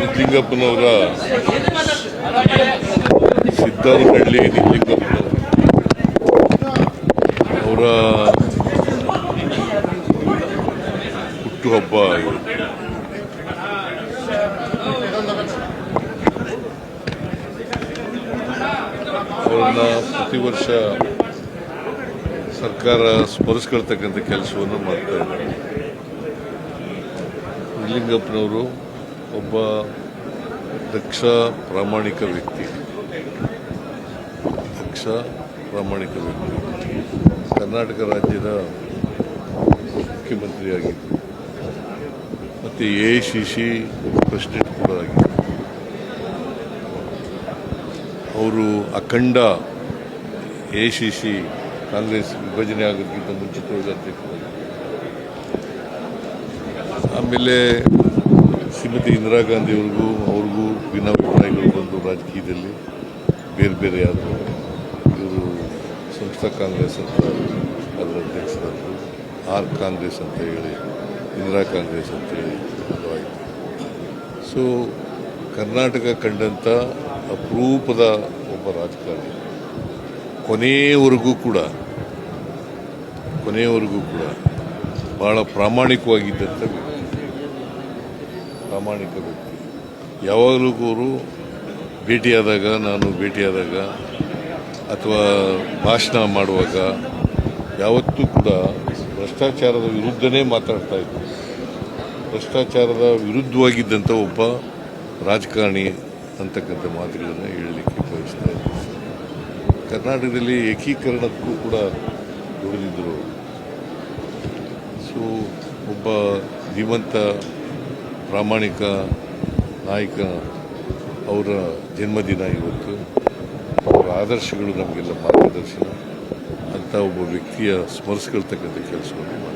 ನಿಜಲಿಂಗಪ್ಪನವರ ಸಿದ್ದಾರಹಳ್ಳಿ ನಿಜಲಿಂಗಪ್ಪನವರು ಅವರ ಹುಟ್ಟುಹಬ್ಬ. ಅವರನ್ನ ಪ್ರತಿ ವರ್ಷ ಸರ್ಕಾರ ಸ್ಮರಿಸ್ಕೊಳ್ತಕ್ಕಂಥ ಕೆಲಸವನ್ನು ಮಾಡ್ತಾ ಇದ್ದಾರೆ ನಿಜಲಿಂಗಪ್ಪನವರು ಒಬ್ಬ ದಕ್ಷ ಪ್ರಾಮಾಣಿಕ ವ್ಯಕ್ತಿ. ದಕ್ಷ ಪ್ರಾಮಾಣಿಕ ವ್ಯಕ್ತಿ. ಕರ್ನಾಟಕ ರಾಜ್ಯದ ಮುಖ್ಯಮಂತ್ರಿಯಾಗಿದ್ದರು ಮತ್ತು ಎ ಸಿ ಸಿ ಪ್ರೆಸಿಡೆಂಟ್ ಕೂಡ ಆಗಿದ್ದರು ಅವರು ಅಖಂಡ ಎ ಸಿ ಸಿ ಕಾಂಗ್ರೆಸ್ ವಿಭಜನೆ ಆಗೋದಕ್ಕಿಂತ ಮುಂಚಿತವಾಗಿ ಅಧ್ಯಕ್ಷರಾಗಿದ್ದರು ಆಮೇಲೆ ಶ್ರೀಮತಿ ಇಂದಿರಾ ಗಾಂಧಿಯವ್ರಿಗೂ ಅವ್ರಿಗೂ ಭಿನ್ನಾಭಿಪ್ರಾಯಗಳು ಬಂದು ರಾಜಕೀಯದಲ್ಲಿ ಬೇರೆ ಬೇರೆ ಆದರು ಇವರು ಸಂಸ್ಥಾ ಕಾಂಗ್ರೆಸ್ ಅಂತ ಅದರ ಅಧ್ಯಕ್ಷರಾದರು. ಆರ್ ಕಾಂಗ್ರೆಸ್ ಅಂತ ಹೇಳಿ, ಇಂದಿರಾ ಕಾಂಗ್ರೆಸ್ ಅಂತ ಹೇಳಿ ಅದು ಆಯಿತು ಸೊ ಕರ್ನಾಟಕ ಕಂಡಂಥ ಅಪರೂಪದ ಒಬ್ಬ ರಾಜಕಾರಣಿ. ಕೊನೆಯವರೆಗೂ ಕೂಡ ಕೊನೆಯವರೆಗೂ ಕೂಡ ಬಹಳ ಪ್ರಾಮಾಣಿಕವಾಗಿದ್ದಂಥ ಪ್ರಾಮಾಣಿಕ ವ್ಯಕ್ತಿ ಯಾವಾಗಲೂ ಅವರು ಭೇಟಿಯಾದಾಗ, ನಾನು ಭೇಟಿಯಾದಾಗ ಅಥವಾ ಭಾಷಣ ಮಾಡುವಾಗ ಯಾವತ್ತೂ ಕೂಡ ಭ್ರಷ್ಟಾಚಾರದ ವಿರುದ್ಧನೇ ಮಾತಾಡ್ತಾ ಇದ್ದರು ಭ್ರಷ್ಟಾಚಾರದ ವಿರುದ್ಧವಾಗಿದ್ದಂಥ ಒಬ್ಬ ರಾಜಕಾರಣಿ ಅಂತಕ್ಕಂಥ ಮಾತುಗಳನ್ನು ಹೇಳಲಿಕ್ಕೆ ಬಯಸ್ತಾ ಇದ್ದೀನಿ ಕರ್ನಾಟಕದಲ್ಲಿ ಏಕೀಕರಣಕ್ಕೂ ಕೂಡ ದುಡಿದಿದ್ದರು ಸೊ ಒಬ್ಬ ಧೀಮಂತ ಪ್ರಾಮಾಣಿಕ ನಾಯಕ ಅವರ ಜನ್ಮದಿನ ಇವತ್ತು. ಅವರ ಆದರ್ಶಗಳು ನಮಗೆಲ್ಲ ಮಾರ್ಗದರ್ಶನ. ಅಂತ ಒಬ್ಬ ವ್ಯಕ್ತಿಯ ಸ್ಮರಿಸ್ಕೊಳ್ತಕ್ಕಂಥ ಕೆಲಸವನ್ನು ಮಾಡ್ತಾರೆ